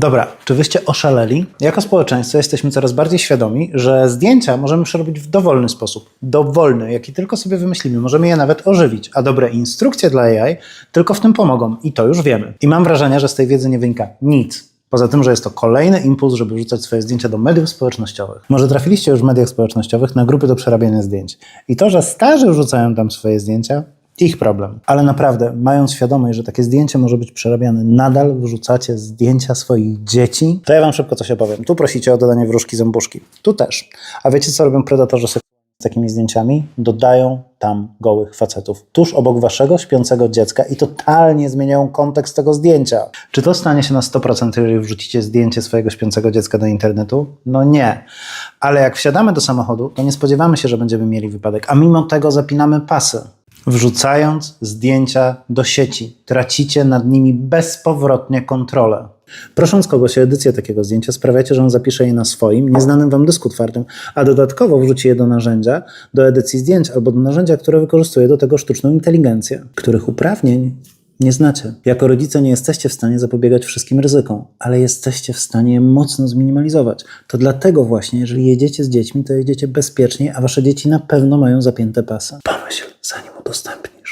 Dobra, czy wyście oszaleli? Jako społeczeństwo jesteśmy coraz bardziej świadomi, że zdjęcia możemy przerobić w dowolny sposób. Dowolny, jaki tylko sobie wymyślimy. Możemy je nawet ożywić, a dobre instrukcje dla AI tylko w tym pomogą i to już wiemy. I mam wrażenie, że z tej wiedzy nie wynika nic. Poza tym, że jest to kolejny impuls, żeby wrzucać swoje zdjęcia do mediów społecznościowych. Może trafiliście już w mediach społecznościowych na grupy do przerabiania zdjęć. I to, że starzy wrzucają tam swoje zdjęcia, ich problem. Ale naprawdę, mając świadomość, że takie zdjęcie może być przerabiane, nadal wrzucacie zdjęcia swoich dzieci, to ja wam szybko coś opowiem. Tu prosicie o dodanie wróżki zębuszki. Tu też. A wiecie, co robią predatorzy seksualni z takimi zdjęciami? Dodają tam gołych facetów, tuż obok waszego śpiącego dziecka i totalnie zmieniają kontekst tego zdjęcia. Czy to stanie się na 100%, jeżeli wrzucicie zdjęcie swojego śpiącego dziecka do internetu? No nie. Ale jak wsiadamy do samochodu, to nie spodziewamy się, że będziemy mieli wypadek, a mimo tego zapinamy pasy. Wrzucając zdjęcia do sieci, tracicie nad nimi bezpowrotnie kontrolę. Prosząc kogoś o edycję takiego zdjęcia, sprawiacie, że on zapisze je na swoim, nieznanym wam dysku twardym, a dodatkowo wrzuci je do narzędzia do edycji zdjęć albo do narzędzia, które wykorzystuje do tego sztuczną inteligencję, których uprawnień nie znacie. Jako rodzice nie jesteście w stanie zapobiegać wszystkim ryzykom, ale jesteście w stanie je mocno zminimalizować. To dlatego właśnie, jeżeli jedziecie z dziećmi, to jedziecie bezpiecznie, a wasze dzieci na pewno mają zapięte pasy. Pomyśl, zanim udostępnisz.